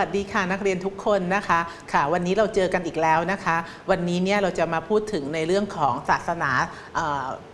สวัสดีค่ะนักเรียนทุกคนนะคะค่ะ วันนี้เราเจอกันอีกแล้วนะคะ วันนี้เนี่ยเราจะมาพูดถึงในเรื่องของศาสนา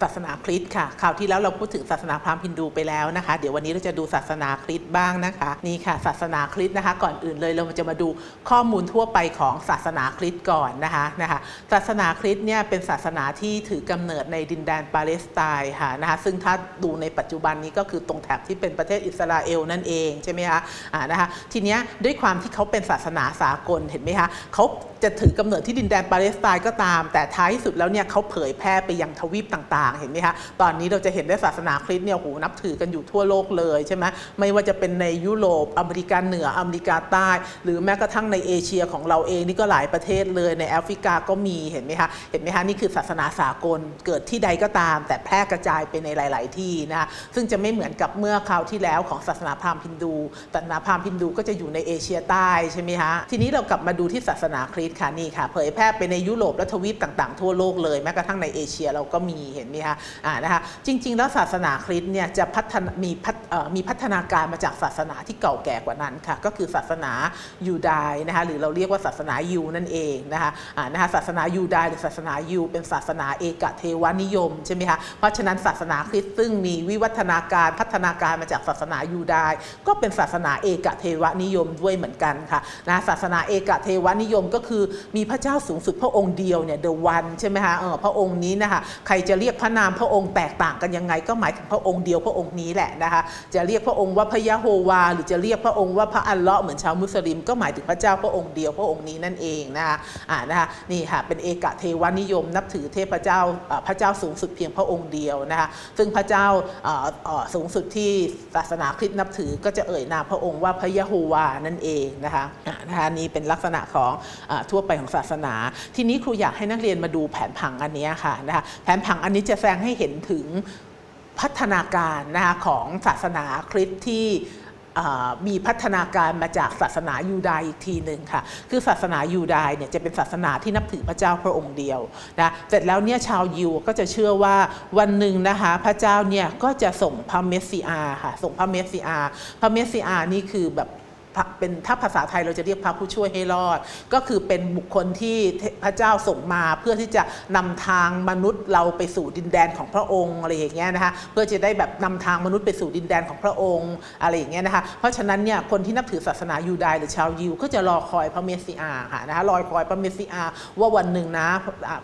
ศาสนาคริสต์ค่ะคราวที่แล้วเราพูดถึงศาสนาพราหมณ์ฮินดูไปแล้วนะคะ เดี๋ยววันนี้เราจะดูศาสนาคริสต์บ้างนะคะนี่ค่ะ ศาสนาคริสต์นะคะ ก่อนอื่นเลยเราจะมาดูข้อมูลทั่วไปของศาสนาคริสต์ก่อนนะคะนะคะศาสนาคริสต์เนี่ยเป็นศาสนาที่ถือกำเนิดในดินแดนปาเลสไตน์ค่ะนะคะซึ่งถ้าดูในปัจจุบันนี้ก็คือตรงแถบที่เป็นประเทศอิสราเอลนั่นเองใช่ไหมคะอ่านะคะทีเนี้ยด้วยความที่เขาเป็นศาสนาสากลเห็นไหมคะเขา จะถือกำเนิดที่ดินแดนปาเลสไตน์ก็ตาม แต่ท้ายที่สุดแล้วเนี่ยเขาเผยแพร่ไปยังทวีปต่างๆ เห็นไหมคะตอนนี้เราจะเห็นได้ศาสนาคริสต์เนี่ยโหนับถือกันอยู่ทั่วโลกเลยใช่ไหมไม่ว่าจะเป็นในยุโรปอเมริกาเหนืออเมริกาใต้ หรือแม้กระทั่งในเอเชียของเราเองนี่ก็หลายประเทศเลยในแอฟริกาก็มีเห็นไหมคะเห็นไหมคะนี่คือศาสนาสากลเกิดที่ใดก็ตาม แต่แพร่กระจายไปในหลาย ๆ ที่นะคะซึ่งจะไม่เหมือนกับเมื่อคราวที่แล้วของศาสนาพราหมณ์ฮินดูศาสนาพราหมณ์ฮินดูก็จะอยู่ในเอเชียใต้ใช่ไหมคะทีนี้เรากลับมาดูที่ศาสนาคริสตค่ะนี่ค่ะเผยแพร่ไปในยุโรปและทวีปต่างๆ ทั่วโลกเลยแม้กระทั่งในเอเชียเราก็มีเห็นไหมคะอ่านะคะจริง ๆ แล้วศาสนาคริสต์เนี่ยจะพัฒนามีพัฒมีพัฒนาการมาจากศาสนาที่เก่าแก่กว่านั้นค่ะก็คือศาสนายูดายนะคะหรือเราเรียกว่าศาสนายูนั่นเองนะคะอ่านะคะศาสนายูดายหรือศาสนายูเป็นศาสนาเอกเทวนิยมใช่ไหมคะเพราะฉะนั้นศาสนาคริสต์ซึ่งมีวิวัฒนาการพัฒนาการมาจากศาสนายูดายก็เป็นศาสนาเอกเทวนิยมด้วยเหมือนกันค่ะนะศาสนาเอกเทวนิยมก็คือมีพระเจ้าสูงสุดพระองค์เดียวเนี่ย the one ใช่ไหมคะเออพระองค์นี้นะคะใครจะเรียกพระนามพระองค์แตกต่างกันยังไง ก็หมายถึงพระองค์เดียวพระองค์นี้แหละนะคะจะเรียกพระองค์ว่าพระยะโฮวา หรือจะเรียกพระองค์ว่าพระอัลเลาะห์เหมือนชาวมุสลิม ก็หมายถึงพระเจ้าพระองค์เดียวพระองค์นี้นั่นเองนะคะอ่านะคะนี่ค่ะเป็นเอกเทวานิยมนับถือเทพเจ้าพระเจ้าสูงสุดเพียงพระองค์เดียวนะคะซึ่งพระเจ้าสูงสุดที่ศาสนาคริสต์นับถือก็จะเอ่ยนามพระองค์ว่าพระยะโฮวานั่นเองนะคะนะคะนี่เป็นลักษณะของทั่วไปของศาสนา ทีนี้ครูอยากให้นักเรียนมาดูแผนผังอันนี้ค่ะนะคะแผนผังอันนี้จะแสดงให้เห็นถึงพัฒนาการนะคะของศาสนาคริสต์ที่มีพัฒนาการมาจากศาสนายูดายอีกทีหนึ่งค่ะ คือศาสนายูดายเนี่ยจะเป็นศาสนาที่นับถือพระเจ้าพระองค์เดียวนะเสร็จแล้วเนี่ยชาวยิวก็จะเชื่อว่าวันหนึ่งนะคะพระเจ้าเนี่ยก็จะส่งพระเมสสิอาค่ะส่งพระเมสสิอาพระเมสสิอานี่คือแบบ เป็นถ้าภาษาไทยเราจะเรียกพระผู้ช่วยให้รอด ก็คือเป็นบุคคลที่พระเจ้าส่งมาเพื่อที่จะนำทางมนุษย์เราไปสู่ดินแดนของพระองค์อะไรอย่างเงี้ยนะคะเพื่อจะได้แบบนำทางมนุษย์ไปสู่ดินแดนของพระองค์อะไรอย่างเงี้ยนะคะเพราะฉะนั้นเนี่ยคนที่นับถือศาสนายูดายหรือชาวยิว ก็จะรอคอยพระเมสสิอาค่ะนะคะรอคอยพระเมสสิอาว่าวันหนึ่งนะ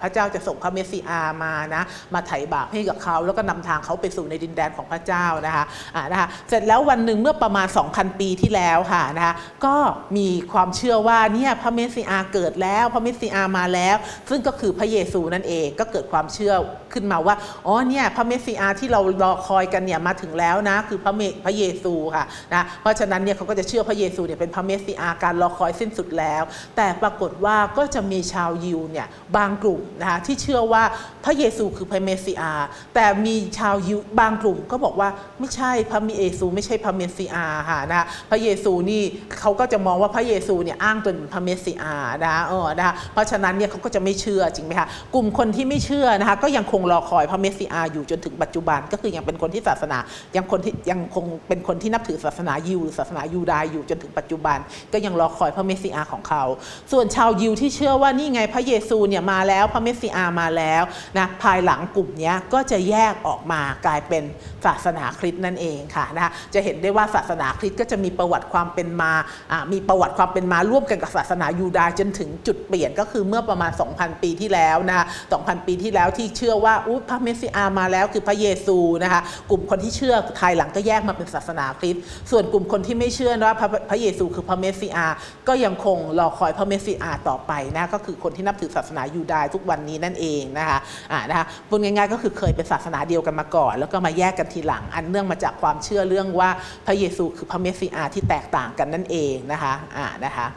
พระเจ้าจะส่งพระเมสสิอามานะมาไถ่บาปให้กับเขาแล้วก็นำทางเขาไปสู่ในดินแดนของพระเจ้านะคะอ่านะคะเสร็จแล้ววันหนึ่งเมื่อประมาณ 2,000 ปีที่แล้วค่ะนะคะก็มีความเชื่อว่าเนี่ยพระเมสสิอาเกิดแล้วพระเมสสิอามาแล้ว ซึ่งก็คือพระเยซูนั่นเองก็เกิดความเชื่อขึ้นมาว่าอ๋อเนี่ยพระเมสสิอาที่เรารอคอยกันเนี่ยมาถึงแล้วนะคือพระเมพระเยซูค่ะนะเพราะฉะนั้นเนี่ยเขาก็จะเชื่อพระเยซูเนี่ยเป็นพระเมสสิอาการรอคอยสิ้นสุดแล้ว แต่ปรากฏว่าก็จะมีชาวยิวเนี่ยบางกลุ่มนะคะที่เชื่อว่าพระเยซูคือพระเมสสิอาแต่มีชาวยิวบางกลุ่มก็บอกว่าไม่ใช่พระเยซู ไม่ใช่พระเมสสิอาค่ะนะพระเยซูนี่เขาก็จะมองว่าพระเยซูเนี่ยอ้างตนเป็นพระเมสสิอานะคะเออนะคะเพราะฉะนั้นเนี่ยเขาก็จะไม่เชื่อจริงไหมคะกลุ่มคนที่ไม่เชื่อนะคะก็ยังคงรอคอยพระเมสสิอาอยู่จนถึงปัจจุบันก็คือยังเป็นคนที่ศาสนายังคนที่ยังคงเป็นคนที่นับถือศาสนายิวหรือศาสนายูดายอยู่จนถึงปัจจุบัน ก็ยังรอคอยพระเมสสิอาของเขา ส่วนชาวยิวที่เชื่อว่านี่ไงพระเยซูเนี่ยมาแล้วพระเมสสิอามาแล้วนะภายหลังกลุ่มนี้ก็จะแยกออกมากลายเป็นศาสนาคริสต์นั่นเองค่ะนะคะจะเห็นได้ว่าศาสนาคริสต์ก็จะมีประวัติความเป็นมามีประวัติความเป็นมาร่วมกันกับศาสนายูดาห์จนถึงจุดเปลี่ยนก็คือเมื่อประมาณ 2,000 ปีที่แล้วนะคะ2,000 ปีที่แล้วที่เชื่อว่าอุ๊ยพระเมสสิอามาแล้วคือพระเยซูนะคะกลุ่มคนที่เชื่อภายหลังก็แยกมาเป็นศาสนาคริสต์ส่วนกลุ่มคนที่ไม่เชื่อนะว่าพระพระเยซูคือพระเมสสิอาก็ยังคงรอคอยพระเมสสิอาต่อไปนะก็คือคนที่นับถือศาสนายูดาห์ทุกวันนี้นั่นเองนะคะอ่านะคะพูดง่ายๆก็คือเคยเป็นศาสนาเดียวกันมาก่อน แล้วก็มาแยกกันทีหลังอันเนื่องมาจากความเชื่อเรื่องว่าพระเยซูคือพระเมสสิอาที่แตกต่างกันนั่นเองนะคะอ่านะคะ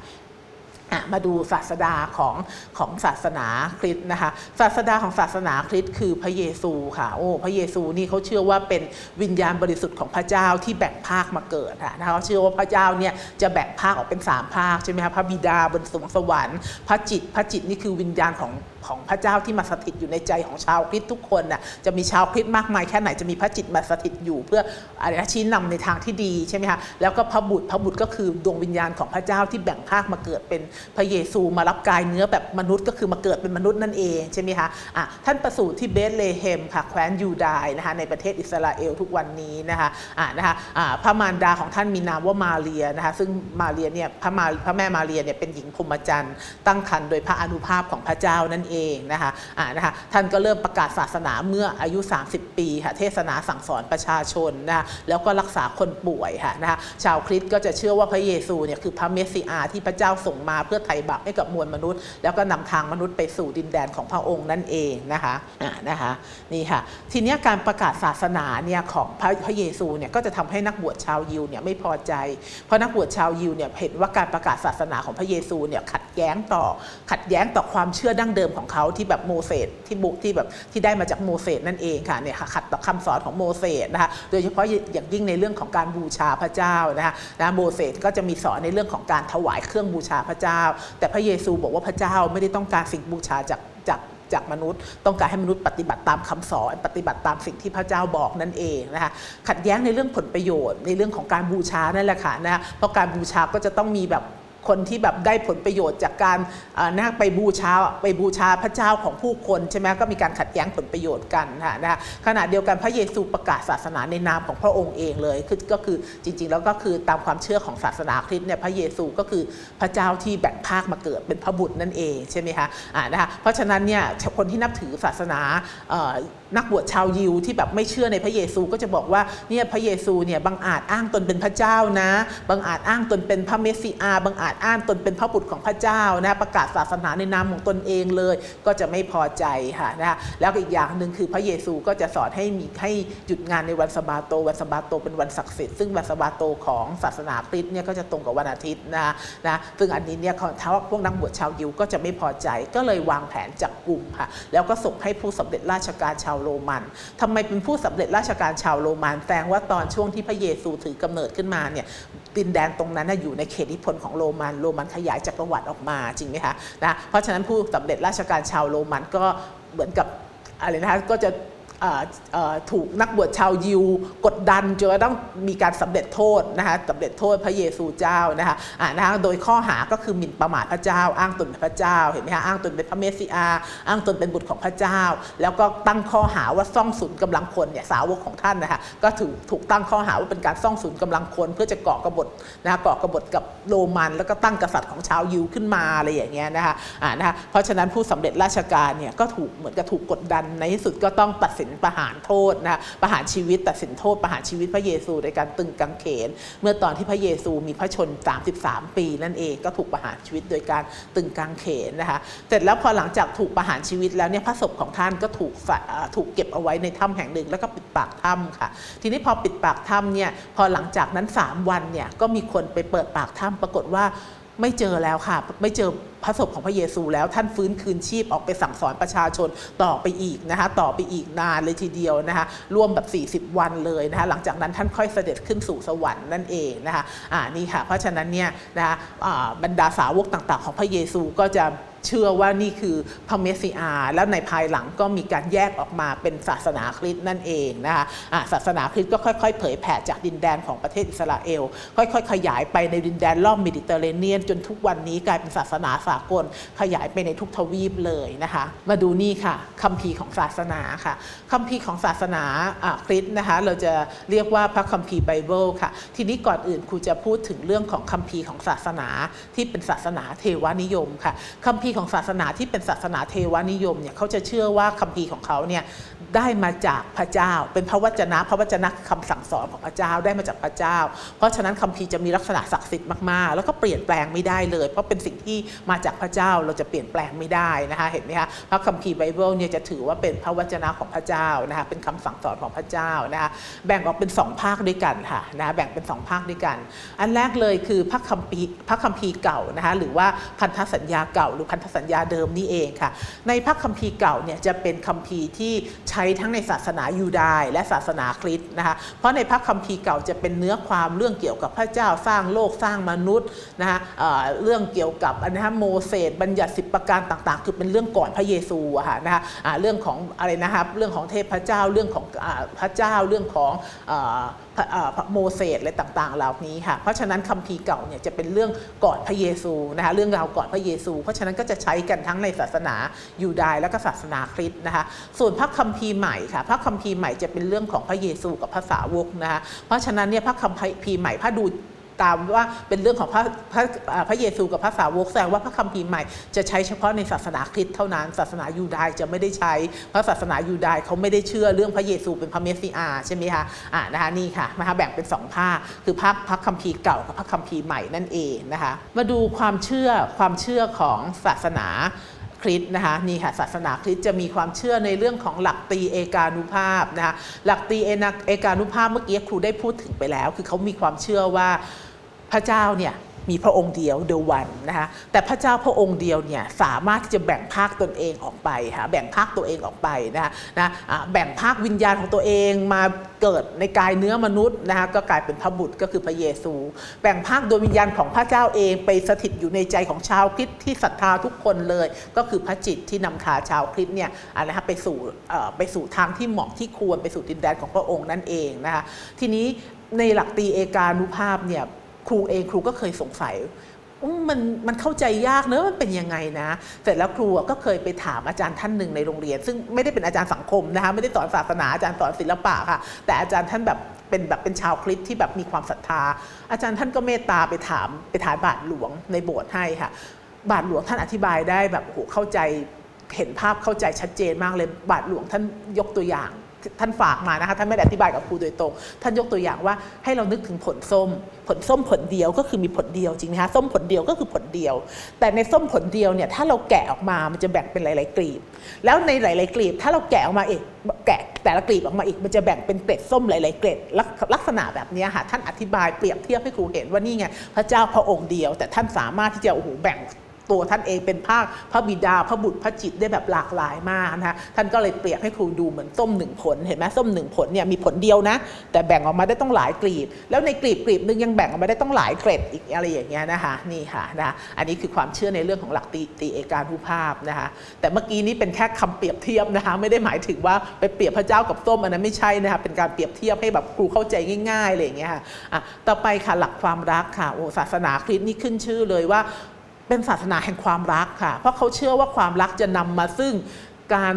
มาดูศาสดาของของศาสนาคริสต์นะคะศาสดาของศาสนาคริสต์คือพระเยซูค่ะโอ้พระเยซูนี่เขาเชื่อว่าเป็นวิญญาณบริสุทธิ์ของพระเจ้าที่แบ่งภาคมาเกิดค่ะนะคะเขาเชื่อว่าพระเจ้าเนี่ยจะแบ่งภาคออกเป็นสามภาคใช่ไหมคะพระบิดาบนสวงสวรรค์ พระจิตพระจิตนี่คือวิญญาณของ ของพระเจ้าที่มาสถิตอยู่ในใจของชาวคริสต์ทุกคนน่ะจะมีชาวคริสต์มากมายแค่ไหนจะมีพระจิตมาสถิตอยู่ เพื่ออะไรชี้นำในทางที่ดีใช่ไหมคะแล้วก็พระบุตรพระบุตรก็คือดวงวิญญาณของพระเจ้าที่แบ่งภาคมาเกิดเป็นพระเยซูมารับกายเนื้อแบบมนุษย์ก็คือมาเกิดเป็นมนุษย์นั่นเองใช่ไหมคะอะท่านประสูติที่เบธเลเฮมค่ะแคว้นยูดาห์นะคะในประเทศอิสราเอลทุกวันนี้นะคะอะนะคะอะพระมารดาของท่านมีนามว่ามาเรียนะคะซึ่งมาเรียเนี่ยพระมาพระแม่มาเรียเนี่ยเป็นหญิงพรหมจรรย์ตั้งครรภ์โดยพระอนุภาพของพระเจ้านั่นเองนะคะอะนะคะท่านก็เริ่มประกาศศาสนาเมื่ออายุ 30 ปีค่ะเทศนาสั่งสอนประชาชนนะคะแล้วก็รักษาคนป่วยค่ะนะคะชาวคริสต์ก็จะเชื่อว่าพระเยซูเนี่ยคือพระเมสสิอาห์ที่พระเจ้าส่งมาเพื่อไถ่บาปให้กับมวลมนุษย์ แล้วก็นำทางมนุษย์ไปสู่ดินแดนของพระองค์นั่นเองนะคะอ่านะคะนี่ค่ะทีนี้การประกาศศาสนาเนี่ยของพระพระเยซูเนี่ยก็จะทำให้นักบวชชาวยิวเนี่ยไม่พอใจ เพราะนักบวชชาวยิวเนี่ยเห็นว่าการประกาศศาสนาของพระเยซูเนี่ยขัดแย้งต่อขัดแย้งต่อความเชื่อดั้งเดิมของเขาที่แบบโมเสสที่บุที่แบบที่ได้มาจากโมเสสนั่นเองค่ะเนี่ยขัดต่อคำสอนของโมเสสนะคะโดยเฉพาะอย่างยิ่งในเรื่องของการบูชาพระเจ้านะคะนะโมเสสก็จะมีสอนในเรื่องของการถวายเครื่องบูชาพระเจ้า แต่พระเยซูบอกว่าพระเจ้าไม่ได้ต้องการสิ่งบูชาจากจากจากมนุษย์ต้องการให้มนุษย์ปฏิบัติตามคำสอน ปฏิบัติตามสิ่งที่พระเจ้าบอกนั่นเองนะคะขัดแย้งในเรื่องผลประโยชน์ในเรื่องของการบูชานั่นแหละค่ะนะเพราะการบูชาก็จะต้องมีแบบ คนที่แบบได้ผลประโยชน์จากการเอ่อนะไปบูชาไปบูชาพระเจ้าของผู้คนใช่ไหมก็มีการขัดแย้งผลประโยชน์กันนะนะขณะเดียวกันพระเยซูประกาศศาสนาในนามของพระองค์เองเลยคือก็คือจริง ๆ แล้วก็คือตามความเชื่อของศาสนาคริสต์เนี่ยพระเยซูก็คือพระเจ้าที่แบ่งภาคมาเกิดเป็นพระบุตรนั่นเองใช่ไหมคะอ่านะคะเพราะฉะนั้นเนี่ยคนที่นับถือศาสนา นักบวชชาวยิวที่แบบไม่เชื่อในพระเยซูก็จะบอกว่าเนี่ยพระเยซูเนี่ยบังอาจอ้างตนเป็นพระเจ้านะบังอาจอ้างตนเป็นพระเมสสิอาบังอาจอ้างตนเป็นพระบุตรของพระเจ้านะประกาศศาสนาในนามของตนเองเลย ก็จะไม่พอใจค่ะนะคะแล้วอีกอย่างหนึ่งคือพระเยซูก็จะสอนให้มีให้หยุดงานในวันสะบาโตวันสะบาโตเป็นวันศักดิ์สิทธิ์ซึ่งวันสะบาโตของศาสนาคริสต์เนี่ยก็จะตรงกับวันอาทิตย์นะนะซึ่งอันนี้เนี่ยเขาพวกนักบวชชาวยิวก็จะไม่พอใจก็เลยวางแผนจับกลุ่มค่ะแล้วก็ส่งให้ผู้สำเร็จราชการชาวโรมันทำไมเป็นผู้สำเร็จราชการชาวโรมันแสดงว่าตอนช่วงที่พระเยซูถือกำเนิดขึ้นมาเนี่ยดินแดนตรงนั้นอยู่ในเขตอิทธิพลของโรมัน โรมันขยายจักรวรรดิออกมาจริงไหมคะนะเพราะฉะนั้นผู้สำเร็จราชการชาวโรมันก็เหมือนกับอะไรนะคะก็จะ ถูกนักบวชชาวยิว กดดันจนกระทั่งมีการสำเร็จโทษนะคะสำเร็จโทษพระเยซูเจ้านะคะอ่านะคะโดยข้อหาก็คือหมิ่นประมาทพระเจ้า อ้างตนเป็นพระเจ้าเห็นไหมคะอ้างตนเป็นพระเมสสิอาอ้างตนเป็นบุตรของพระเจ้า แล้วก็ตั้งข้อหาว่าซ่องสุนกำลังคนเนี่ยสาวกของท่านนะคะก็ถูกถูกตั้งข้อหาว่าเป็นการซ่องสุนกำลังคนเพื่อจะก่อกบฏนะคะก่อกบฏกับโรมัน แล้วก็ตั้งกษัตริย์ของชาวยิวขึ้นมาอะไรอย่างเงี้ยนะคะอ่านะคะเพราะฉะนั้นผู้สำเร็จราชการเนี่ยก็ถูกเหมือนกับถูกกดดันในที่สุดก็ต้องตัดสินประหารโทษนะคะประหารชีวิตตัดสินโทษประหารชีวิตพระเยซูในการตึงกางเขน เมื่อตอนที่พระเยซูมีพระชน 33 ปีนั่นเองก็ถูกประหารชีวิตโดยการตึงกางเขนนะคะเสร็จแล้วพอหลังจากถูกประหารชีวิตแล้วเนี่ยพระศพของท่านก็ถูกฝ่าถูกเก็บเอาไว้ในถ้ำแห่งหนึ่งแล้วก็ปิดปากถ้ำค่ะ ทีนี้พอปิดปากถ้ำเนี่ยพอหลังจากนั้น 3 วันเนี่ยก็มีคนไปเปิดปากถ้ำปรากฏว่าไม่เจอแล้วค่ะ ไม่เจอ พระศพของพระเยซูแล้วท่านฟื้นคืนชีพออกไปสั่งสอนประชาชนต่อไปอีกนะคะต่อไปอีกนานเลยทีเดียวนะคะร่วมแบบ 40 วันเลยนะคะหลังจากนั้นท่านค่อยเสด็จขึ้นสู่สวรรค์นั่นเองนะคะอ่านี่ค่ะเพราะฉะนั้นเนี่ยนะคะบรรดาสาวกต่างๆ ของพระเยซูก็จะเชื่อว่านี่คือพระเมสสิอาแล้วในภายหลังก็มีการแยกออกมาเป็นศาสนาคริสต์นั่นเองนะคะะศาสนาคริสต์ก็ค่อยๆ เผยแผ่จากดินแดนของประเทศอิสราเอล ค่อยๆ ขยายไปในดินแดนรอบเมดิเตอร์เรเนียน จนทุกวันนี้กลายเป็นศาสนาสากลขยายไปในทุกทวีปเลยนะคะ มาดูนี่ค่ะคัมภีร์ของศาสนาค่ะคัมภีร์ของศาสนาคริสต์นะคะเราจะเรียกว่าพระคัมภีร์ไบเบิลค่ะ ทีนี้ก่อนอื่นครูจะพูดถึงเรื่องของคัมภีร์ของศาสนาที่เป็นศาสนาเทวานิยมค่ะคัมภีร์ของศาสนาที่เป็นศาสนาเทวานิยมเนี่ยเขาจะเชื่อว่าคัมภีร์ของเขาเนี่ยได้มาจากพระเจ้า เป็นพระวจนะพระวจนะคือคำสั่งสอนของพระเจ้าได้มาจากพระเจ้า เพราะฉะนั้นคัมภีร์จะมีลักษณะศักดิ์สิทธิ์มากๆ แล้วก็เปลี่ยนแปลงไม่ได้เลย เพราะเป็นสิ่งที่มาจากพระเจ้าเราจะเปลี่ยนแปลงไม่ได้นะคะเห็นไหมคะพระคัมภีร์ไบเบิลเนี่ยจะถือว่าเป็นพระวจนะของพระเจ้านะคะเป็นคำสั่งสอนของพระเจ้านะคะแบ่งออกเป็นสองภาคด้วยกันค่ะนะแบ่งเป็นสองภาคด้วยกัน อันแรกเลยคือพระคัมภีร์พระคัมภีร์เก่านะคะหรือว่าพันธสัญญาเก่า หรือพันธสัญญาเดิมนี่เองค่ะ ในพระคัมภีร์เก่าเนี่ยจะเป็นคัมภีร์ที่ใช้ทั้งในศาสนายูดาห์และศาสนาคริสต์นะคะเพราะในพระคัมภีร์เก่าจะเป็นเนื้อความเรื่องเกี่ยวกับพระเจ้าสร้างโลกสร้างมนุษย์นะคะเรื่องเกี่ยวกับอันนะคะโมเสสบัญญัติสิบประการต่าง ๆ คือเป็นเรื่องก่อนพระเยซูอะค่ะนะคะเรื่องของอะไรนะครับเรื่องของเทพเจ้าเรื่องของอพระเจ้าเรื่องของพระโมเสสอะไรต่างๆ เหล่านี้ค่ะเพราะฉะนั้นคัมภีร์เก่าเนี่ยจะเป็นเรื่องก่อนพระเยซูนะคะเรื่องราวก่อนพระเยซู เพราะฉะนั้นก็จะใช้กันทั้งในศาสนายูดาห์และก็ศาสนาคริสต์นะคะส่วนพระคัมภีร์ใหม่ค่ะพระคัมภีร์ใหม่จะเป็นเรื่องของพระเยซูกับพระสาวกนะคะเพราะฉะนั้นเนี่ยพระคัมภีร์ใหม่ถ้าดู ตามว่าเป็นเรื่องของพระพระพระเยซูกับพระสาวกแสดงว่าพระคัมภีร์ใหม่จะใช้เฉพาะในศาสนาคริสต์เท่านั้น ศาสนายูดาห์จะไม่ได้ใช้ เพราะศาสนายูดาห์เขาไม่ได้เชื่อเรื่องพระเยซูเป็นพระเมสสิอาห์ใช่ไหมคะอ่านะคะนี่ค่ะนะคะแบ่งเป็นสองภาคคือภาคพระคัมภีร์เก่ากับพระคัมภีร์ใหม่นั่นเองนะคะมาดูความเชื่อความเชื่อของศาสนา คริสต์นะคะนี่ค่ะศาสนาคริสต์จะมีความเชื่อในเรื่องของหลักตรีเอกานุภาพนะคะหลักตรีเอกานุภาพเมื่อกี้ครูได้พูดถึงไปแล้ว คือเขามีความเชื่อว่าพระเจ้าเนี่ย มีพระองค์เดียวเดวันนะคะแต่พระเจ้าพระองค์เดียวเนี่ยสามารถที่จะแบ่งภาคตนเองออกไปค่ะแบ่งภาคตัวเองออกไปนะคะนะแบ่งภาควิญญาณของตัวเองมาเกิดในกายเนื้อมนุษย์นะคะก็กลายเป็นพระบุตรก็คือพระเยซู แบ่งภาคโดยวิญญาณของพระเจ้าเองไปสถิตอยู่ในใจของชาวคริสต์ที่ศรัทธาทุกคนเลย ก็คือพระจิตที่นำพาชาวคริสต์เนี่ยนะคะไปสู่ไปสู่ทางที่เหมาะที่ควรไปสู่ดินแดนของพระองค์นั่นเองนะคะทีนี้ในหลักตีเอกานุภาพเนี่ย ครูเองครูก็เคยสงสัยมันมันเข้าใจยากเนอะมันเป็นยังไงนะเสร็จแล้วครูก็เคยไปถามอาจารย์ท่านหนึ่งในโรงเรียน ซึ่งไม่ได้เป็นอาจารย์สังคมนะคะไม่ได้สอนศาสนาอาจารย์สอนศิลปะค่ะ แต่อาจารย์ท่านแบบเป็นแบบเป็นชาวคริสต์ที่แบบมีความศรัทธา อาจารย์ท่านก็เมตตาไปถามไปถามบาทหลวงในโบสถ์ให้ค่ะ บาทหลวงท่านอธิบายได้แบบโอ้โหเข้าใจเห็นภาพเข้าใจชัดเจนมากเลยบาทหลวงท่านยกตัวอย่าง ท่านฝากมานะคะท่านไม่ได้อธิบายกับครูโดยตรง ท่านยกตัวอย่างว่าให้เรานึกถึงผลส้ม ผลส้มผลเดียวก็คือมีผลเดียวจริงไหมคะส้มผลเดียวก็คือผลเดียว แต่ในส้มผลเดียวเนี่ยถ้าเราแกะออกมามันจะแบ่งเป็นหลาย ๆกลีบ แล้วในหลาย ๆกลีบ ถ้าเราแกะออกมาอีกแกะแต่ละกลีบออกมาอีกมันจะแบ่งเป็นเกล็ดส้มหลาย ๆ เกล็ดลักลักษณะแบบนี้ค่ะท่านอธิบายเปรียบเทียบให้ครูเห็นว่านี่ไงพระเจ้าพระองค์เดียว แต่ท่านสามารถที่จะโอ้โหแบ่ง ตัวท่านเองเป็นภาคพระบิดาพระบุตรพระจิตได้แบบหลากหลายมากนะคะท่านก็เลยเปรียบให้ครูดูเหมือนส้มหนึ่งผลเห็นไหมส้มหนึ่งผลเนี่ยมีผลเดียวนะ แต่แบ่งออกมาได้ต้องหลายกลีบ แล้วในกลีบกลีบหนึงยังแบ่งออกมาได้ต้องหลายเกล็ดอีกอะไรอย่างเงี้ยนะคะนี่ค่ะนะอันนี้คือความเชื่อในเรื่องของหลักตีตีเอกานุภาพนะคะแต่เมื่อกี้นี้เป็นแค่คำเปรียบเทียบนะคะไม่ได้หมายถึงว่าไปเปรียบพระเจ้ากับส้มอันนั้นไม่ใช่นะคะเป็นการเปรียบเทียบให้แบบครูเข้าใจง่ายๆอะไรอย่างเงี้ยค่ะอะต่อไปค่ะหลักความรักค่ะโอ้ศาสนาคริสต์นี่ขึ้นชื่อเลยว่า เป็นศาสนาแห่งความรักค่ะ เพราะเขาเชื่อว่าความรักจะนำมาซึ่งการ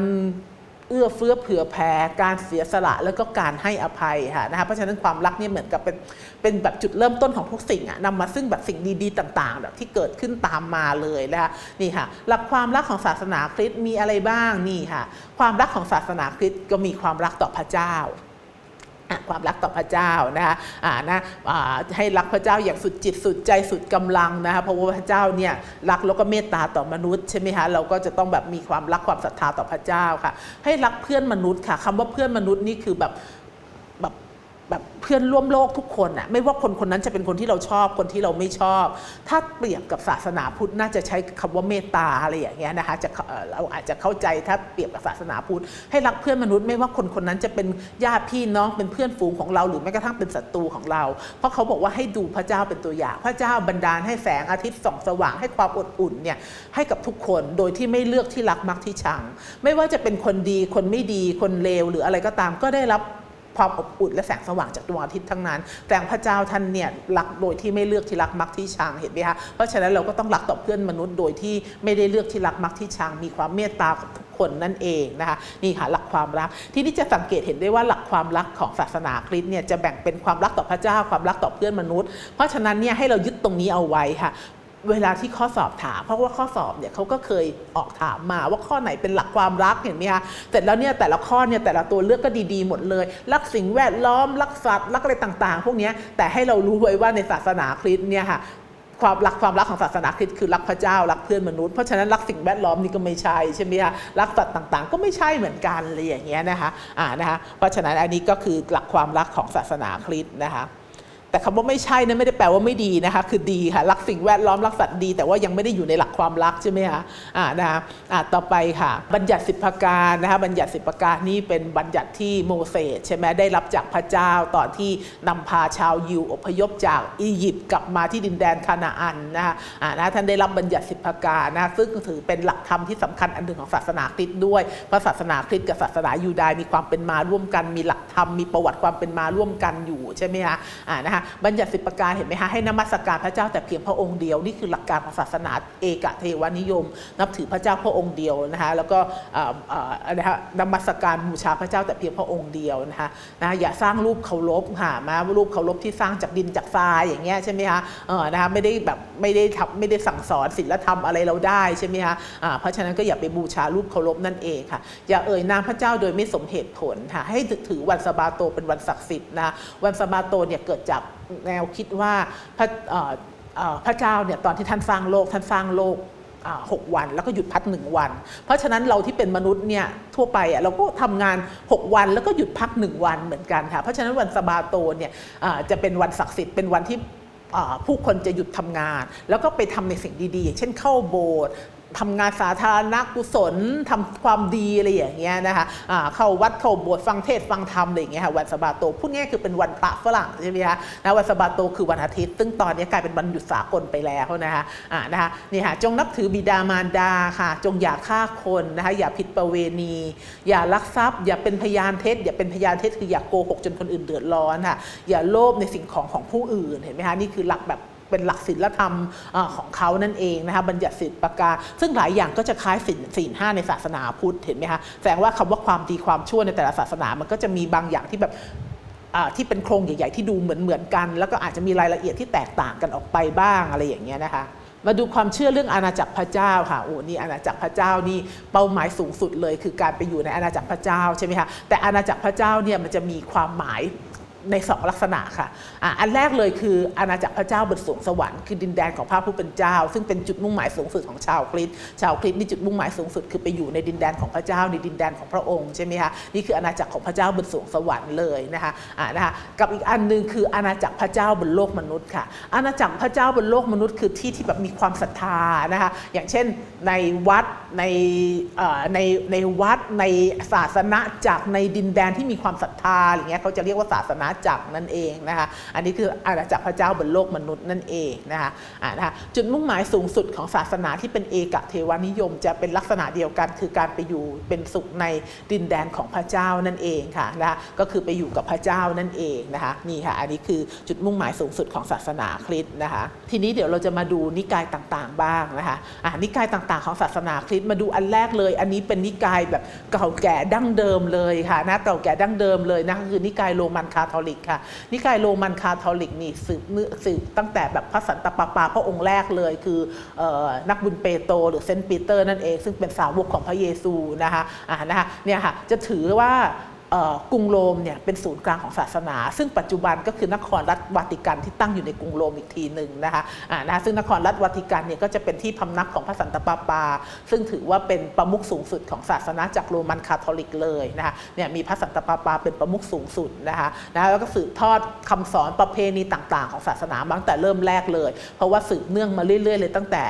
เอื้อเฟื้อเผื่อแผ่การเสียสละแล้วก็การให้อภัยค่ะนะคะเพราะฉะนั้นความรักเนี่ยเหมือนกับเป็นเป็นแบบจุดเริ่มต้นของทุกสิ่งอะนำมาซึ่งแบบสิ่งดีๆต่างๆแบบที่เกิดขึ้นตามมาเลยนะคะนี่ค่ะ หลักความรักของศาสนาคริสต์มีอะไรบ้างนี่ค่ะ ความรักของศาสนาคริสต์ก็มีความรักต่อพระเจ้า ความรักต่อพระเจ้านะคะะนะะให้รักพระเจ้าอย่างสุดจิตสุดใจสุดกำลังนะคะเพราะว่าพระเจ้าเนี่ยรักแล้วก็เมตตาต่อมนุษย์ใช่ไหมคะเราก็จะต้องแบบมีความรักความศรัทธาต่อพระเจ้าค่ะ ให้รักเพื่อนมนุษย์ค่ะคำว่าเพื่อนมนุษย์นี่คือแบบ แบบเพื่อนร่วมโลกทุกคนอะไม่ว่าคนคนนั้นจะเป็นคนที่เราชอบคนที่เราไม่ชอบ ถ้าเปรียบกับศาสนาพุทธน่าจะใช้คำว่าเมตตาอะไรอย่างเงี้ยนะคะจะเอ่อเราอาจจะเข้าใจถ้าเปรียบกับศาสนาพุทธให้รักเพื่อนมนุษย์ไม่ว่าคนคนนั้นจะเป็นญาติพี่น้องเป็นเพื่อนฝูงของเราหรือแม้กระทั่งเป็นศัตรูของเรา เพราะเขาบอกว่าให้ดูพระเจ้าเป็นตัวอย่าง พระเจ้าบันดาลให้แสงอาทิตย์ส่องสว่างให้ความอบอุ่นเนี่ยให้กับทุกคนโดยที่ไม่เลือกที่รักมักที่ชัง ไม่ว่าจะเป็นคนดีคนไม่ดีคนเลวหรืออะไรก็ตามก็ได้รับ ความอบอุ่นและแสงสว่างจากดวงอาทิตย์ทั้งนั้นแต่พระเจ้าท่านเนี่ยรักโดยที่ไม่เลือกที่รักมักที่ชังเห็นไหมคะเพราะฉะนั้นเราก็ต้องรักต่อเพื่อนมนุษย์โดยที่ไม่ได้เลือกที่รักมักที่ชังมีความเมตตากับทุกคนนั่นเองนะคะนี่ค่ะหลักความรัก ที่นี่จะสังเกตเห็นได้ว่าหลักความรักของศาสนาคริสต์เนี่ยจะแบ่งเป็นความรักต่อพระเจ้าความรักต่อเพื่อนมนุษย์ เพราะฉะนั้นเนี่ยให้เรายึดตรงนี้เอาไว้ค่ะ เวลาที่ข้อสอบถามเพราะว่าข้อสอบเนี่ยเขาก็เคยออกถามมาว่าข้อไหนเป็นหลักความรักเห็นไหมคะเสร็จแล้วเนี่ยแต่ละข้อเนี่ยแต่ละตัวเลือกก็ดีๆหมดเลย รักสิ่งแวดล้อม รักสัตว์รักอะไรต่างๆ พวกนี้แต่ให้เรารู้ไว้ว่าในศาสนาคริสต์เนี่ยค่ะความรักความรักของศาสนาคริสต์คือรักพระเจ้ารักเพื่อนมนุษย์เพราะฉะนั้นรักสิ่งแวดล้อมนี่ก็ไม่ใช่ใช่ไหมคะรักสัตว์ต่างๆ ก็ไม่ใช่เหมือนกันอะไรอย่างเงี้ยนะคะอ่านะคะเพราะฉะนั้นอันนี้ก็คือหลักความรักของศาสนาคริสต์นะคะ แต่คำว่าไม่ใช่นะไม่ได้แปลว่าไม่ดีนะคะ คือดีค่ะ รักสิ่งแวดล้อมรักสัตว์ดี แต่ว่ายังไม่ได้อยู่ในหลักความรักใช่ไหมคะอ่านะคะอ่าต่อไปค่ะ บัญญัติสิบประการนะคะบัญญัติสิบประการนี่เป็นบัญญัติที่โมเสสใช่ไหมได้รับจากพระเจ้าตอนที่นำพาชาวยิวอพยพจากอียิปต์กลับมาที่ดินแดนคานาอันนะคะอ่านะท่านได้รับบัญญัติสิบประการนะะซึ่งถือเป็นหลักธรรมที่สำคัญอันหนึ่งของศาสนาคริสต์ด้วยเพราะศาสนาคริสต์กับศาสนายูดายมีความเป็นมาร่วมกันมีหลักธรรมมีประวัติความเป็นมาร่วมกันอยู่ใช่ไหมคะอ่านะคะบัญญัติสิบประการเห็นไหมคะให้นมัสการพระเจ้าแต่เพียงพระองค์เดียวนี่คือหลักการของศาสนาเอกเทวนิยม นับถือพระเจ้าพระองค์เดียวนะคะแล้วก็นะคะนมัสการบูชาพระเจ้าแต่เพียงพระองค์เดียวนะคะนะอย่าสร้างรูปเคารพค่ะมารูปเคารพที่สร้างจากดินจากทรายอย่างเงี้ยใช่ไหมคะเออนะคะไม่ได้แบบไม่ได้ทำไม่ได้สั่งสอนศีลธรรมอะไรเราได้ใช่ไหมคะเพราะฉะนั้นก็อย่าไปบูชารูปเคารพนั่นเองค่ะ อย่าเอ่ยนามพระเจ้าโดยไม่สมเหตุผลค่ะให้ถือวันสบาโตเป็นวันศักดิ์สิทธิ์นะวันสบาโตเนี่ยเกิดจากแนวคิดว่าพระเอ่อเอ่อพระเจ้าเนี่ยตอนที่ท่านสร้างโลกท่านสร้างโลกหกวัน แล้วก็หยุดพักหนึ่งวัน เพราะฉะนั้นเราที่เป็นมนุษย์เนี่ยทั่วไปอะเราก็ทำงาน 6 วันแล้วก็หยุดพักหนึ่งวันเหมือนกันค่ะเพราะฉะนั้นวันสบาโตเนี่ยจะเป็นวันศักดิ์สิทธิ์เป็นวันที่ผู้คนจะหยุดทำงาน แล้วก็ไปทำในสิ่งดีๆอย่างเช่นเข้าโบสถ์ ทำงานสาธารณกุศลทำความดีอะไรอย่างเงี้ยนะคะเข้าวัดเข้าโบสถ์ฟังเทศฟังธรรมอะไรอย่างเงี้ยค่ะวันสบาโตพูดง่ายคือเป็นวันพระฝรั่งใช่ไหมคะนะวันสบาโตคือวันอาทิตย์ ซึ่งตอนนี้กลายเป็นวันหยุดสากลไปแล้วนะคะอ่านะคะนี่ค่ะจงนับถือบิดามารดาค่ะ จงอย่าฆ่าคนนะคะอย่าผิดประเวณี อย่าลักทรัพย์ อย่าเป็นพยานเท็จอย่าเป็นพยานเท็จคืออย่าโกหกจนคนอื่นเดือดร้อนค่ะอย่าโลภในสิ่งของของผู้อื่นเห็นไหมคะนี่คือหลักแบบ เป็นหลักศีลธรรมอของเขานั่นเองนะคะบัญญัติสิทธิประการซึ่งหลายอย่างก็จะคล้ายศีลศีลห้าในศาสนาพุทธเห็นไหมคะแสดงว่าคำว่าความดีความชั่วในแต่ละศาสนามันก็จะมีบางอย่างที่แบบที่เป็นโครงใหญ่ ๆ ที่ดูเหมือนเหมือนๆกัน แล้วก็อาจจะมีรายละเอียดที่แตกต่างกันออกไปบ้างอะไรอย่างเงี้ยนะคะมาดูความเชื่อเรื่องอาณาจักรพระเจ้าค่ะโอ้นี่อาณาจักรพระเจ้านี่เป้าหมายสูงสุดเลย คือการไปอยู่ในอาณาจักรพระเจ้าใช่ไหมคะแต่อาณาจักรพระเจ้าเนี่ยมันจะมีความหมาย ในสองลักษณะค่ะอะอันแรกเลยคืออาณาจักรพระเจ้าบนสวงสวรรค์คือดินแดนของพระผู้เป็นเจ้า ซึ่งเป็นจุดมุ่งหมายสูงสุดของชาวคริสต์ชาวคริสต์นี่จุดมุ่งหมายสูงสุดคือไปอยู่ในดินแดนของพระเจ้าในดินแดนของพระองค์ใช่ไหมคะนี่คืออาณาจักรของพระเจ้าบนสวงสวรรค์เลยนะคะอ่านะคะกับอีกอันหนึงคืออาณาจักรพระเจ้าบนโลกมนุษย์ค่ะ อาณาจักรพระเจ้าบนโลกมนุษย์คือที่ที่แบบมีความศรัทธานะคะอย่างเช่นในวัดในในในวัดในศาสนาจักในดินแดนที่มีความศรัทธาอย่างเงี้ยเขาจะเรียกว่าศาสนาจักรนั่นเองนะคะอันนี้คืออาณาจักรพระเจ้าบนโลกมนุษย์นั่นเองนะคะอ่านะคะจุดมุ่งหมายสูงสุดของศาสนาที่เป็นเอกเทวานิยม จะเป็นลักษณะเดียวกัน คือการไปอยู่เป็นสุขในดินแดนของพระเจ้านั่นเองค่ะนะะก็คือไปอยู่กับพระเจ้านั่นเองนะคะนี่ค่ะอันนี้คือจุดมุ่งหมายสูงสุดของศาสนาคริสต์นะคะทีนี้เดี๋ยวเราจะมาดูนิกายต่างๆ บ้างนะคะอ่านิกายต่างๆ ของศาสนาคริสต์มาดูอันแรกเลย อันนี้เป็นนิกายแบบเก่าแก่ดั้งเดิมเลยค่ะนะเก่าแก่ดั้งเดิมเลยนะคือนิกายโรมันคาทอลิกค่ะ นิกายโรมันคาทอลิกนี่สืบเนื้อสืบตั้งแต่แบบพระสันตะปาปาพระองค์แรกเลย คือออนักบุญเปโตรหรือเซนต์ปีเตอร์นั่นเอง ซึ่งเป็นสาวกของพระเยซูนะคะอ่านะคะเนี่ยค่ะจะถือว่า กรุงโรมเนี่ยเป็นศูนย์กลางของศาสนา ซึ่งปัจจุบันก็คือนครรัฐวาติกันที่ตั้งอยู่ในกรุงโรมอีกทีหนึ่งนะคะอ่านะะซึ่งนครรัฐวาติกันเนี่ยก็จะเป็นที่พำนักของพระสันตะปาปา ซึ่งถือว่าเป็นประมุขสูงสุดของศาสนาจากโรมันคาทอลิกเลยนะคะเนี่ยมีพระสันตะปาปาเป็นประมุขสูงสุดนะคะนะแล้วก็สืบทอดคำสอนประเพณีต่าง ๆ ของศาสนามาตั้งแต่เริ่มแรกเลย เพราะว่าสืบเนื่องมาเรื่อย ๆ เลยตั้งแต่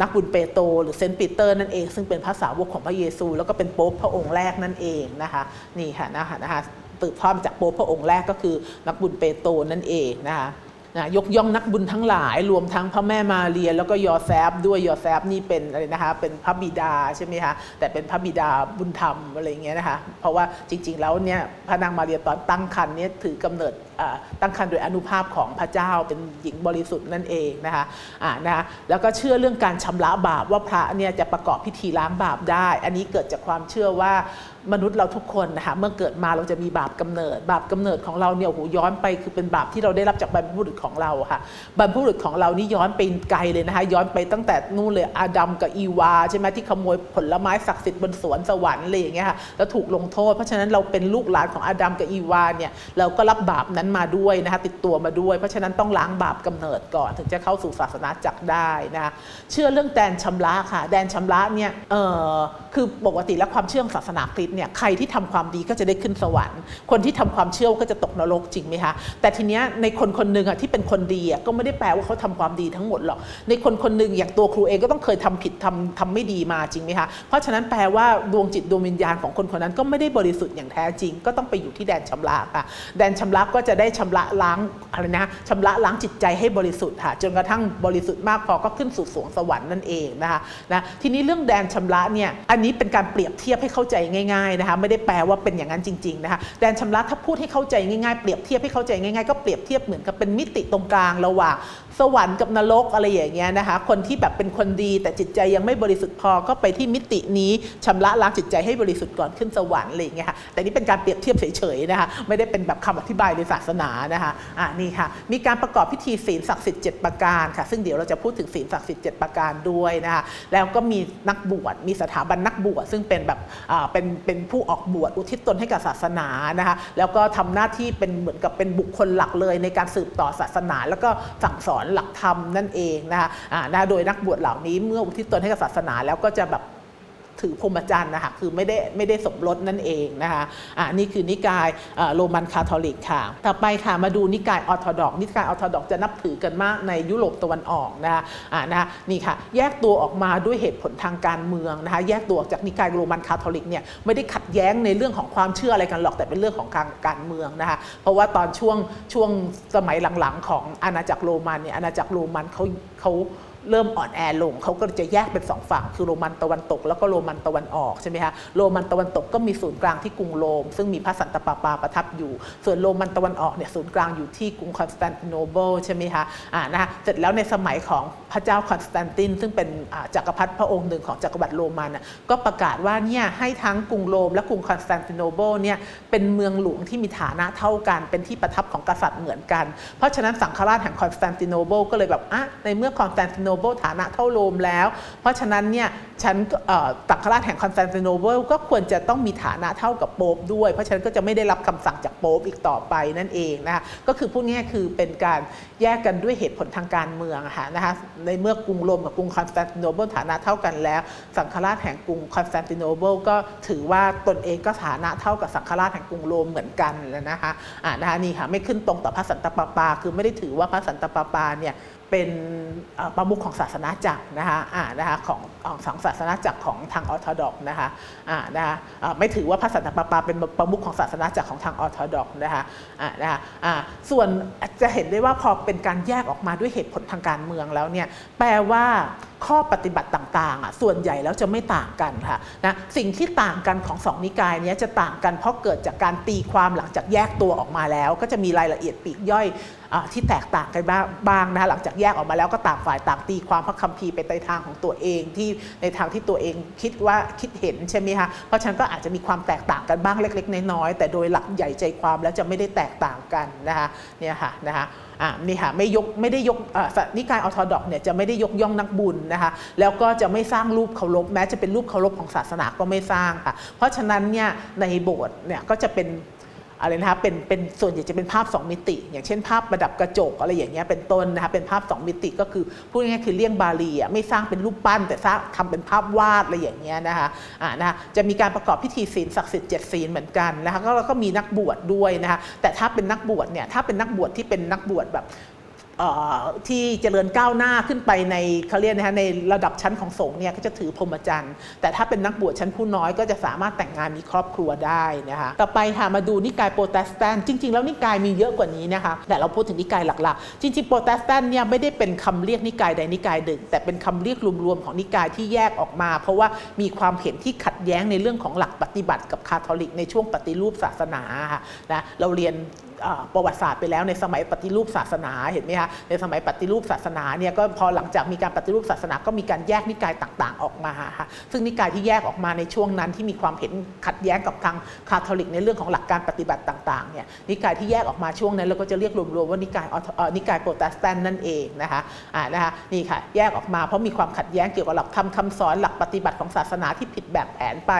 นักบุญเปโตรหรือเซนต์ปีเตอร์นั่นเอง ซึ่งเป็นภาษาวกของพระเยซู แล้วก็เป็นโป๊ปพระองค์แรกนั่นเองนะคะนี่ค่ะนะคะนะคะตืบทอดมาจากโป๊ปพระองค์แรกก็คือนักบุญเปโตรนั่นเองนะคะ นะยกย่องนักบุญทั้งหลาย รวมทั้งพระแม่มาเรียแล้วก็ยอแซฟด้วยยอแซฟนี่เป็นอะไรนะคะเป็นพระบิดาใช่ไหมคะแต่เป็นพระบิดาบุญธรรมอะไรอย่างเงี้ยนะคะเพราะว่าจริง ๆ แล้วเนี่ยพระนางมาเรียตอนตั้งครรภ์เนี่ยถือกำเนิดตั้งครรภ์โดยอนุภาพของพระเจ้าเป็นหญิงบริสุทธิ์นั่นเองนะคะอ่านะคะแล้วก็เชื่อเรื่องการชำระบาปว่าพระเนี่ยจะประกอบพิธีล้างบาปได้ อันนี้เกิดจากความเชื่อว่า มนุษย์เราทุกคนนะคะเมื่อเกิดมาเราจะมีบาปกำเนิด บาปกำเนิดของเราเนี่ยโอ้โหย้อนไปคือเป็นบาปที่เราได้รับจากบรรพบุรุษของเราค่ะบรรพบุรุษของเรานี่ย้อนไปไกลเลยนะคะย้อนไปตั้งแต่นู่นเลยอาดัมกับอีวาใช่ไหมที่ขโมยผลไม้ศักดิ์สิทธิ์บนสวนสวรรค์อะไรอย่างเงี้ยค่ะแล้วถูกลงโทษ เพราะฉะนั้นเราเป็นลูกหลานของอาดัมกับอีวาเนี่ยเราก็รับบาปนั้นมาด้วยนะคะติดตัวมาด้วย เพราะฉะนั้นต้องล้างบาปกำเนิดก่อนถึงจะเข้าสู่ศาสนาจักรได้นะคะเชื่อเรื่องแดนชำระค่ะ แดนชำระเนี่ยเออคือปกติแล้วความเชื่อศาสนาคริสต์เนี่ยใครที่ทำความดีก็จะได้ขึ้นสวรรค์ คนที่ทำความเชื่อก็จะตกนรกจริงไหมคะแต่ทีเนี้ยในคนคนหนึ่งอะที่เป็นคนดีอะก็ไม่ได้แปลว่าเขาทำความดีทั้งหมดหรอกในคนคนหนึ่งอย่างตัวครูเองก็ต้องเคยทำผิดทำทำไม่ดีมาจริงไหมคะเพราะฉะนั้นแปลว่าดวงจิตดวงวิญญาณของคนคนนั้นก็ไม่ได้บริสุทธิ์อย่างแท้จริง ก็ต้องไปอยู่ที่แดนชำระค่ะแดนชำระก็จะได้ชำระล้างอะไรนะชำระล้างจิตใจให้บริสุทธิ์ค่ะจนกระทั่งบริสุทธิ์มากพอก็ขึ้นสู่สวงสวรรค์นั่นเองนะคะนะทีนี้เรื่องแดนชำระเนี่ยอันนี้เป็นการเปรียบเทียบให้เข้าใจง่ายๆนะคะไม่ได้แปลว่าเป็นอย่างนั้นจริงๆนะคะแดนชำระถ้าพูดให้เข้าใจง่ายๆเปรียบเทียบให้เข้าใจง่ายๆก็เปรียบเทียบเหมือนกับเป็นมิติตรงกลางระหว่างสวรรค์กับนรกอะไรอย่างเงี้ยนะคะคนที่แบบเป็นคนดี แต่จิตใจยังไม่บริสุทธิ์พอก็ไปที่มิตินี้ชำระล้างจิตใจให้บริสุทธิ์ก่อนขึ้นสวรรค์อะไรอย่างเงี้ยค่ะแต่นี่เป็นการเปรียบเทียบเฉยๆนะคะไม่ได้เป็นแบบคำอธิบายในศาสนานะคะอ่านี่ค่ะมีการประกอบพิธีศีลศักดิ์สิทธิ์7ประการค่ะซึ่งเดี๋ยวเราจะพูดถึงศีลศักดิ์สิทธิ์7ประการด้วยนะคะแล้วก็มีนักบวชมีสถาบันนักบวชซึ่งเป็นแบบอ่าเป็นเป็นผู้ออกบวชอุทิศตนให้กับศาสนานะคะแล้วก็ทำหน้าที่เป็นเหมือนกับเป็นบุคคลหลักเลยในการสืบต่อศาสนา แล้วก็สั่งสอนหลักธรรมนั่นเองนะคะอ่านะโดยนักบวชเหล่านี้เมื่ออุทิศตนให้กับศาสนา แล้วก็จะแบบ ถือพรหมจรรย์นะคะคือไม่ได้ไม่ได้สมรสนั่นเองนะคะอ่านี่คือนิกายโรมันคาทอลิกค่ะ ต่อไปค่ะมาดูนิกายออร์โธดอกนิกายออร์โธดอกจะนับถือกันมากในยุโรปตะวันออกนะคะอ่านะะนี่ค่ะแยกตัวออกมาด้วยเหตุผลทางการเมืองนะคะแยกตัวออกจากนิกายโรมันคาทอลิกเนี่ยไม่ได้ขัดแย้งในเรื่องของความเชื่ออะไรกันหรอกแต่เป็นเรื่องของการการเมืองนะคะเพราะว่าตอนช่วงช่วงสมัยหลังๆ ของอาณาจักรโรมันเนี่ยอาณาจักรโรมันเขาเขาเริ่มอ่อนแอลงเขาก็จะแยกเป็นสองฝั่ง คือโรมันตะวันตก แล้วก็โรมันตะวันออกใช่ไหมคะโรมันตะวันตกก็มีศูนย์กลางที่กรุงโรม ซึ่งมีพระสันตะปาปาประทับอยู่ ส่วนโรมันตะวันออกเนี่ยศูนย์กลางอยู่ที่กรุงคอนสแตนติโนเบิลใช่ไหมคะอ่านะคะเสร็จแล้วในสมัยของพระเจ้าคอนสแตนติน ซึ่งเป็นจักรพรรดิพระองค์หนึ่งของจักรวรรดิโรมันก็ประกาศว่าเนี่ยให้ทั้งกรุงโรมและกรุงคอนสแตนติโนเบิลเนี่ยเป็นเมืองหลวงที่มีฐานะเท่ากัน เป็นที่ประทับของกษัตริย์เหมือนกัน เพราะฉะนั้นสังฆราชแห่งคอนสแตนติโนเบิลก็เลยแบบอะในเมื่อคอนสแตนติโนเบิลฐานะเท่าโรมแล้ว เพราะฉะนั้นเนี่ยฉันก็เอ่อสังฆราชแห่งคอนสแตนติโนเบิลก็ควรจะต้องมีฐานะเท่ากับโป๊ปด้วย เพราะฉะนั้นก็จะไม่ได้รับคำสั่งจากโป๊ปอีกต่อไปนั่นเองนะคะก็คือพูดง่ายๆคือเป็นการแยกกันด้วยเหตุผลทางการเมืองะค่ะนะคะในเมื่อกรุงโรมกับกรุงคอนสแตนติโนเบิลฐานะเท่ากันแล้ว สังฆราชแห่งกรุงคอนสแตนติโนเบิลก็ถือว่าตนเองก็ฐานะเท่ากับสังฆราชแห่งกรุงโรมเหมือนกันแล้วนะคะอ่านะคะนี่ค่ะไม่ขึ้นตรงต่อพระสันตะปาปา คือไม่ได้ถือว่าพระสันตะปาปาเนี่ย เป็นประมุขของศาสนาจักรนะคะะนะคะของสองสังศาสนาจักรของทางออร์โธดอกนะคะะนะคะะไม่ถือว่าพระสันตะปาปาเป็นประมุขของศาสนาจักรของทางออร์โธดอกนะคะะนะคะะส่วนจะเห็นได้ว่าพอเป็นการแยกออกมาด้วยเหตุผลทางการเมืองแล้วเนี่ยแปลว่าข้อปฏิบัติต่างๆอะส่วนใหญ่แล้วจะไม่ต่างกันค่ะนะสิ่งที่ต่างกันของสองนิกายนี้จะต่างกันเพราะเกิดจากการตีความหลังจากแยกตัวออกมาแล้ว ก็จะมีรายละเอียดปีกย่อยอที่แตกต่างกันบ้างบ้างนะคะหลังจากแยกออกมาแล้วก็ต่างฝ่ายต่างตีความพระคัมภีร์ไปในทางของตัวเองที่ในทางที่ตัวเองคิดว่าคิดเห็นใช่ไหมคะเพราะฉะนั้นก็อาจจะมีความแตกต่างกันบ้างเล็ก ๆ น้อยๆแต่โดยหลักใหญ่ใจความแล้วจะไม่ได้แตกต่างกันนะคะเนี่ยค่ะนะคะ อ่านี่ค่ะไม่ยกไม่ได้ยกนิกายออร์ทอดอกเนี่ยจะไม่ได้ยกย่องนักบุญนะคะแล้วก็จะไม่สร้างรูปเคารพแม้จะเป็นรูปเคารพของศาสนาก็ไม่สร้างค่ะเพราะฉะนั้นเนี่ยในโบสถ์เนี่ยก็จะเป็น อะไรนะคะเป็นเป็นส่วนใหญ่จะเป็นภาพ 2 มิติ อย่างเช่นภาพประดับกระจกอะไรอย่างเงี้ยเป็นต้นนะคะเป็นภาพ 2 มิติก็คือพูดง่ายๆคือเลี่ยงบาลีอะไม่สร้างเป็นรูปปั้น แต่สร้างทำเป็นภาพวาดอะไรอย่างเงี้ยนะคะอ่านะคะจะมีการประกอบพิธีศีลศักดิ์สิทธิ์เจ็ดศีลเหมือนกันนะคะก็แล้วก็มีนักบวชด้วยนะคะแต่ถ้าเป็นนักบวชเนี่ยถ้าเป็นนักบวชที่เป็นนักบวชแบบ ที่เจริญก้าวหน้าขึ้นไปในเขาเรียกนะคะในระดับชั้นของสงฆ์เนี่ยก็จะถือพรหมจรรย์ แต่ถ้าเป็นนักบวชชั้นผู้น้อยก็จะสามารถแต่งงานมีครอบครัวได้นะคะต่อไปค่ะมาดูนิกายโปรเตสแตนต์จริง ๆ แล้วนิกายมีเยอะกว่านี้นะคะแต่เราพูดถึงนิกายหลักๆ จริงๆโปรเตสแตนต์เนี่ยไม่ได้เป็นคำเรียกนิกายใดนิกายหนึ่งแต่เป็นคำเรียกรวมๆของนิกายที่แยกออกมา เพราะว่ามีความเห็นที่ขัดแย้งในเรื่องของหลักปฏิบัติกับคาทอลิกในช่วงปฏิรูปศาสนาค่ะนะเราเรียน ประวัติศาสตร์ไปแล้วในสมัยปฏิรูปศาสนาเห็นไหมคะในสมัยปฏิรูปศาสนาเนี่ยก็พอหลังจากมีการปฏิรูปศาสนาก็มีการแยกนิกายต่าง ๆ ออกมาค่ะซึ่งนิกายที่แยกออกมาในช่วงนั้นที่มีความเห็นขัดแย้งกับทางคาทอลิก ในเรื่องของหลักการปฏิบัติต่างๆเนี่ยนิกายที่แยกออกมาช่วงนั้นเราก็จะเรียกรวมๆว่านิกายออร์โธเอ่อนิกายโปรเตสแตนต์นั่นเองนะคะนะคะนี่ค่ะแยกออกมาเพราะมีความขัดแย้งเกี่ยวกับหลักธรรมคำสอนหลักปฏิบัติของศาสนาที่ผิดแบบแผนไป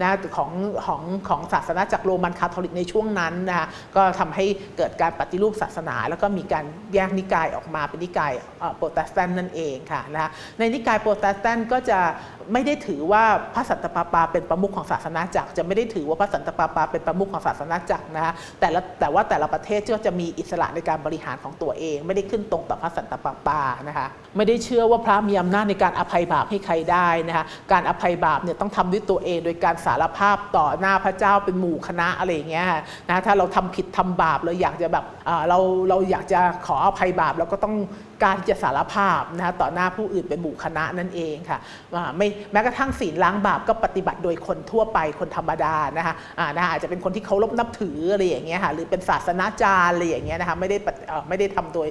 นะของของของศาสนาจากโรมันคาทอลิกในช่วงนั้นนะคะก็ทำให้เกิดการปฏิรูปศาสนา แล้วก็มีการแยกนิกายออกมาเป็นนิกายโปรเตสแตนต์นั่นเองค่ะนะคะในนิกายโปรเตสแตนต์ก็จะไม่ได้ถือว่าพระสันตะปาปาเป็นประมุขของศาสนาจักรจะไม่ได้ถือว่าพระสันตะปาปาเป็นประมุขของศาสนาจักรนะคะแต่ละแต่ว่าแต่ละประเทศก็จะมีอิสระในการบริหารของตัวเอง ไม่ได้ขึ้นตรงต่อพระสันตะปาปานะคะไม่ได้เชื่อว่าพระมีอำนาจในการอภัยบาปให้ใครได้นะคะการอภัยบาปเนี่ยต้องทำด้วยตัวเอง โดยการสารภาพต่อหน้าพระเจ้าเป็นหมู่คณะอะไรอย่างเงี้ยนะถ้าเราทำผิดทำบาปเราอยากจะแบบ เราเราอยากจะขออภัยบาปเราก็ต้องการที่จะสารภาพนะคะต่อหน้าผู้อื่นเป็นหมู่คณะนั่นเองค่ะไม่แม้กระทั่งศีลล้างบาปก็ปฏิบัติโดยคนทั่วไปคนธรรมดานะคะอานะะอาจจะเป็นคนที่เคารพนับถืออะไรอย่างเงี้ยค่ะหรือเป็นศาสนาจารย์อะไรอย่างเงี้ยนะคะไม่ได้ไม่ได้ทำโดย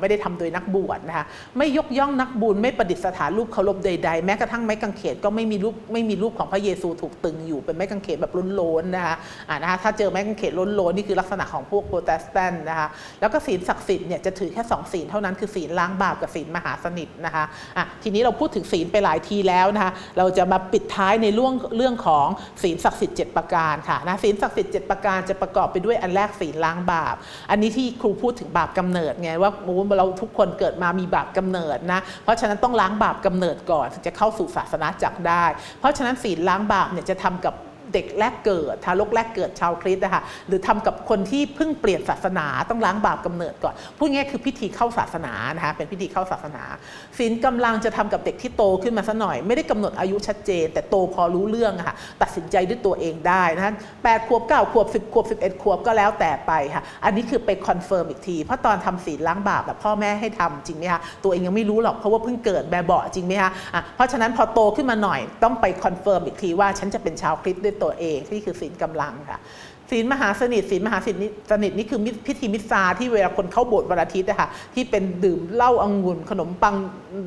ไม่ได้ทำโดยนักบวชนะคะไม่ยกย่องนักบุญไม่ประดิษฐานรูปเคารพใด ๆ แม้กระทั่งไม้กางเขนก็ไม่มีรูปไม่มีรูปของพระเยซูถูกตึงอยู่เป็นไม้กางเขนแบบล้นๆนะคะนะคะถ้าเจอไม้กางเขนล้นๆนี่คือลักษณะของพวกโปรเตสแตนต์นะคะแล้วก็ศีลศักดิ์สิทธิ์เนี่ยจะถือแค่สองศีลเท่านั้นคือศีลล้างบาปกับศีลมหาสนิทนะคะอะทีนี้เราพูดถึงศีลไปหลายทีแล้วนะคะเราจะมาปิดท้ายในเรื่องเรื่องของศีลศักดิ์สิทธิ์7ประการค่ะนะศีลศักดิ์สิทธิ์7ประการจะประกอบไปด้วยอันแรกศีลล้างบาป อันนี้ที่ครูพูดถึงบาปกำเนิดไงว่าเราทุกคนเกิดมามีบาปกำเนิดนะเพราะฉะนั้นต้องล้างบาปกำเนิดก่อนถึงจะเข้าสู่ศาสนาจักรได้ เพราะฉะนั้นศีลล้างบาปเนี่ยจะทำกับ เด็กแรกเกิด ทารกแรกเกิดชาวคริสต์นะคะหรือทำกับคนที่เพิ่งเปลี่ยนศาสนาต้องล้างบาปกำเนิดก่อนพูดง่ายคือพิธีเข้าศาสนานะคะเป็นพิธีเข้าศาสนาศีลกำลังจะทำกับเด็กที่โตขึ้นมาสัหน่อย ไม่ได้กำหนดอายุชัดเจน แต่โตพอรู้เรื่องะค่ะตัดสินใจด้วยตัวเองได้นะคะแปดขวบเก้าขวบสิบขวบสิบเอ็ดขวบก็แล้วแต่ไปค่ะอันนี้คือไปคอนเฟิร์มอีกที เพราะตอนทำศีลล้างบาปแบบพ่อแม่ให้ทำจริงไหมคะตัวเองยังไม่รู้หรอกเพราะว่าเพิ่งเกิดแบบเบาจริงไหมคะะเพราะฉะนั้นพอโตขึ้นมาหน่อยต้องไปคอนเฟิร์มอีกทีว่าฉันจะเป็นชาวคริสต์ด้วยตัวเองที่คือศีลกำลังค่ะ ศีลมหาสนิทศีลมหาสนิทนิสนิทนี่คือพิธีมิตรซาที่เวลาคนเข้าโบสถ์วันอาทิตย์นะคะที่เป็นดื่มเหล้าองุ่นขนมปัง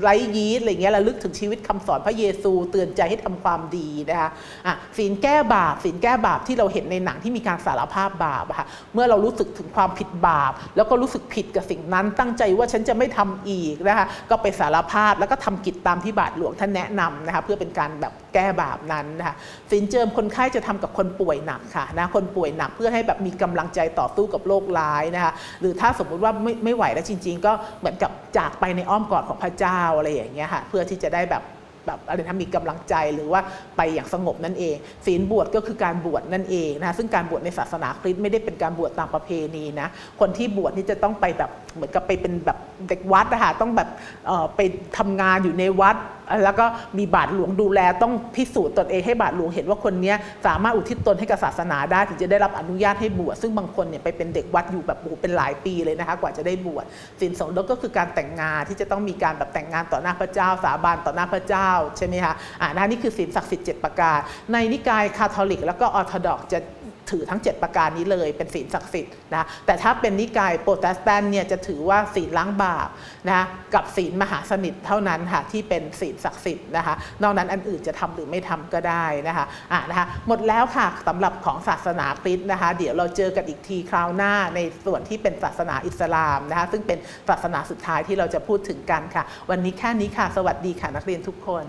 ไร้ยีสต์อะไรเงี้ยระลึกถึงชีวิตคำสอนพระเยซูเตือนใจให้ทำความดีนะคะอะศีลแก้บาปศีลแก้บาปที่เราเห็นในหนังที่มีการสารภาพบาปะค่ะเมื่อเรารู้สึกถึงความผิดบาป แล้วก็รู้สึกผิดกับสิ่งนั้น ตั้งใจว่าฉันจะไม่ทำอีกนะคะก็ไปสารภาพแล้วก็ทำกิจตามที่บาทหลวงท่านแนะนำนะคะเพื่อเป็นการแบบแก้บาปนั้นนะคะศีลเจิมคนไข้จะทำกับคนป่วยหนักค่ะนะคนป่วยหนักเพื่อให้แบบมีกำลังใจต่อสู้กับโรคร้ายนะคะหรือถ้าสมมุติว่าไม่ไม่ไหวแล้วจริง ๆ ก็เหมือนกับจากไปในอ้อมกอดของพระเจ้าอะไรอย่างเงี้ยค่ะเพื่อที่จะได้แบบแบบอะไรนะมีกำลังใจหรือว่าไปอย่างสงบนั่นเอง ศีลบวชก็คือการบวชนั่นเองนะคะซึ่งการบวชในศาสนาคริสต์ไม่ได้เป็นการบวชตามประเพณีนะคนที่บวชนี่จะต้องไปแบบ เหมือนกับไปเป็นแบบเด็กวัดนะคะต้องแบบไปทำงานอยู่ในวัด แล้วก็มีบาทหลวงดูแลต้องพิสูจน์ตนเองให้บาทหลวงเห็นว่าคนนี้สามารถอุทิศตนให้กับศาสนาได้ถึงจะได้รับอนุญาตให้บวชซึ่งบางคนเนี่ยไปเป็นเด็กวัดอยู่แบบโอ้โหเป็นหลายปีเลยนะคะกว่าจะได้บวชศีลสงฆ์ก็คือการแต่งงานที่จะต้องมีการแบบแต่งงานต่อหน้าพระเจ้า สาบานต่อหน้าพระเจ้าใช่ไหมคะอ่านี่คือศีลศักดิ์สิทธิ์เจ็ดประการในนิกายคาทอลิก แล้วก็ออร์โธดอกซ์จะ ถือทั้ง 7 ประการนี้เลยเป็นศีลศักดิ์สิทธิ์นะแต่ถ้าเป็นนิกายโปรเตสแตนต์เนี่ยจะถือว่าศีลล้างบาปนะกับศีลมหาสนิทเท่านั้นค่ะที่เป็นศีลศักดิ์สิทธิ์นะคะนอกนั้นอันอื่นจะทำหรือไม่ทำก็ได้นะคะอะนะคะหมดแล้วค่ะสำหรับของศาสนาคริสต์นะคะ เดี๋ยวเราเจอกันอีกทีคราวหน้าในส่วนที่เป็นศาสนาอิสลามนะคะซึ่งเป็นศาสนาสุดท้ายที่เราจะพูดถึงกันค่ะ วันนี้แค่นี้ค่ะ สวัสดีค่ะนักเรียนทุกคน